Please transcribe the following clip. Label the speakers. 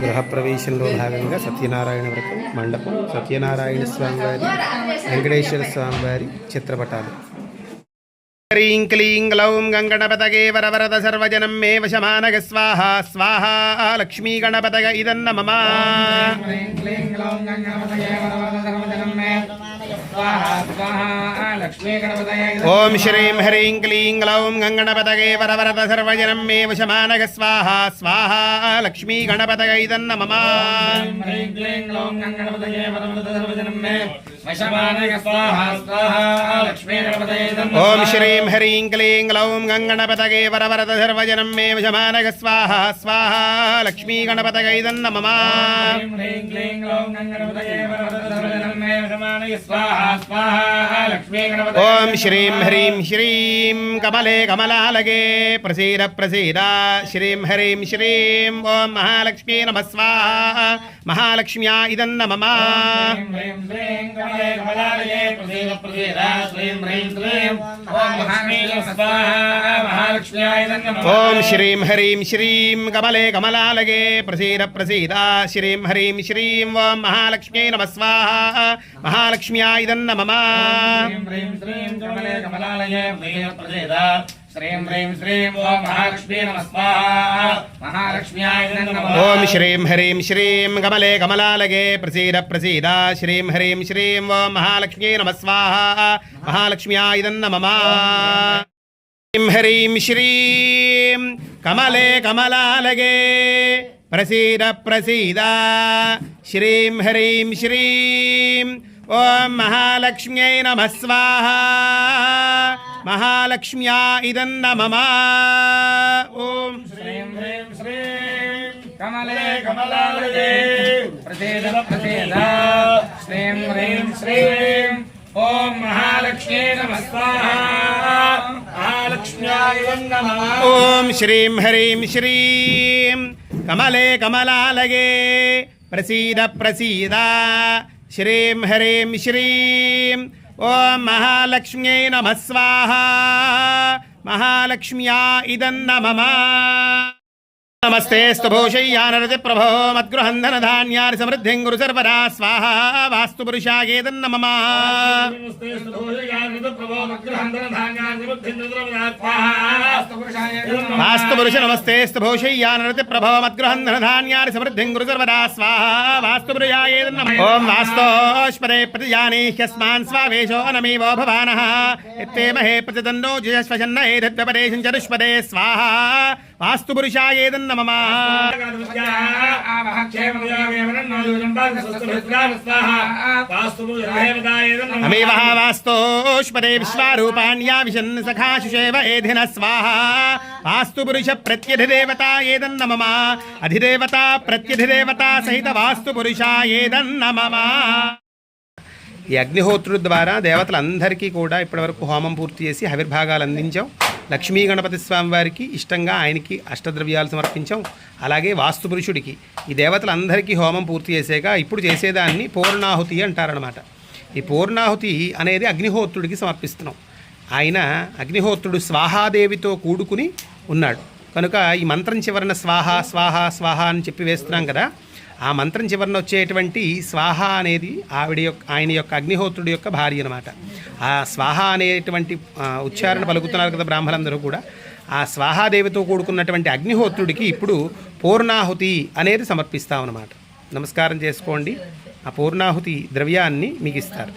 Speaker 1: గృహప్రవేశంలో భాగంగా సత్యనారాయణ వ్రతం మండపం సత్యనారాయణ స్వామివారి వెంకటేశ్వర స్వామివారి చిత్రపటాలు. హ్రీం క్లీం గ్లౌం గంగణపతగే వరవరద సర్వజనం మే వశమానగ స్వాహ స్వాహ లక్ష్మీ గణపతగ ఇదన్న మమ. ఓం శ్రీం హ్రీం క్లీం గ్లౌం గంగణపతగే వరవరద సర్వజనం మే వశమానగ స్వాహ స్వాహ లక్ష్మీ గణపతగ ఇదన్న మమ
Speaker 2: హ్రీం క్లీం గ్లౌం గంగణపతయే వరవరద సర్వజనం మే
Speaker 1: ఓం శ్రీం హ్రీం క్లీం గ్లౌం గంగణపతగే వరవరద సర్వజనం మే వశమానగ స్వాహ స్వాహ లక్ష్మీ గణపతగ ఇదన్న మమ
Speaker 2: హ్రీం క్లీం గ్లౌం గంగణపతయే వరవరద సర్వజనం మే వశమానయ స్వాహా స్వాహా లక్ష్మీ గణపతయే
Speaker 1: ఓం శ్రీం హ్రీం శ్రీం కమలే కమలాలగే ప్రసీద ప్రసీద శ్రీం హ్రీం శ్రీం ఓం మహాలక్ష్మీ నమ స్వాహ మహాలక్ష్మ్యా ఇదన్న మమ
Speaker 2: హ్రీం హ్రీం శ్రీం కమలే కమలాలయే ప్రసీద ప్రసీద శ్రీం హ్రీం శ్రీం ఓం మహాలక్ష్మీ స్వాహా మహాలక్ష్మ్యాయ నమః
Speaker 1: ఓం శ్రీం హ్రీం శ్రీం కమలే కమలాలగే ప్రసీద ప్రసీద శ్రీం హ్రీం శ్రీం ఓం మహాలక్ష్మ్యై నమ స్వాహ మహాలక్ష్మ్యా ఇదన్న మమ
Speaker 2: హ్రీం హ్రీం శ్రీం కమలే కమలాలయే ప్రసీద ప్రసీద. శ్రీం హ్రీం శ్రీం ఓం మహాలక్ష్మీ నమః స్వాహా మహాలక్ష్మ్యాయ నమః.
Speaker 1: ఓం శ్రీం హ్రీం శ్రీం కమలే కమలాలగే ప్రసీద ఓం మహాలక్ష్మ్యై నమ స్వాహ. మహాలక్ష్మ్యా మహాలక్ష్మ్యై నమ. ఓం
Speaker 2: శ్రీం హ్రీం శ్రీం కమలే కమలాలయే. ప్రసీద ప్రసీద. శ్రీం హ్రీం శ్రీం. ఓం మహాలక్ష్మీ నమః స్వాహా.
Speaker 1: ఓం శ్రీం హ్రీం శ్రీం. కమలే కమలాలగే ప్రసీద ప్రసీద. శ్రీం హ్రీం శ్రీం. ఓం మహాలక్ష్మ్యై నమ స్వాహ. మహాలక్ష్మ్యా ఇదన్న మమ నమస్తే స్తభూషయ్యానరతి ప్రభో మద్గృహంధన ధాన్యాని సమృద్ధిం గురు సర్వదా. స్వాహ వాస్తు పురుషాయేదన్న మమ నమస్తే స్తభూషయ్యానరతి ప్రభో మద్గృహంధన ధాన్యాని సమృద్ధిం గురు సర్వదా స్వాహ వాస్తు పురుషాయేదన్న మమ ఓం వాస్తోష్పదే ప్రతిజాని హ్యస్మాన్ స్వావేశో అనమీవో భవానః. ఇత్తేమహే ప్రతిదన్నో జిజస్వశన్న ఏధద్వ్యపదేశం చతుష్పదే స్వాహ. వాస్తు పురుషాయేదన్న మమ. అమేవ వాస్తోష్పదే విశ్వారూపాణ్యా విశన్ సఖాశుషేవ ఏధిన స్వాహ. వాస్తు పురుష ప్రత్యధిదేవత ఏదన్న మమ. అధిదేవత ప్రత్యధిదేవత సహిత వాస్తు పురుష ఏదన్న మమ. ఈ అగ్నిహోత్రుడు ద్వారా దేవతలందరికీ కూడా ఇప్పటివరకు హోమం పూర్తి చేసి హవిర్భాగాలు అందించాం. లక్ష్మీ గణపతి స్వామి వారికి ఇష్టంగా ఆయనకి అష్టద్రవ్యాలు సమర్పించాం. అలాగే వాస్తు పురుషుడికి. ఈ దేవతలందరికీ హోమం పూర్తి చేసాక ఇప్పుడు చేసేదాన్ని పూర్ణాహుతి అంటారనమాట ఈ పూర్ణాహుతి అనేది అగ్నిహోత్రుడికి సమర్పిస్తున్నాం. ఆయన అగ్నిహోత్రుడు స్వాహాదేవితో కూడుకుని ఉన్నాడు. కనుక ఈ మంత్రం చివరన స్వాహ స్వాహ స్వాహ అని చెప్పి వేస్తున్నాం కదా ఆ మంత్రం చివరన వచ్చేటువంటి స్వాహ అనేది ఆవిడ యొక్క ఆయన యొక్క అగ్నిహోత్రుడి యొక్క భార్య అనమాట ఆ స్వాహ అనేటువంటి ఉచ్చారణ పలుకుతున్నారు కదా బ్రాహ్మణులందరూ కూడా. ఆ స్వాహాదేవితో కూడుకున్నటువంటి అగ్నిహోత్రుడికి ఇప్పుడు పూర్ణాహుతి అనేది సమర్పిస్తామన్నమాట. నమస్కారం చేసుకోండి. ఆ పూర్ణాహుతి ద్రవ్యాన్ని మీకు ఇస్తారు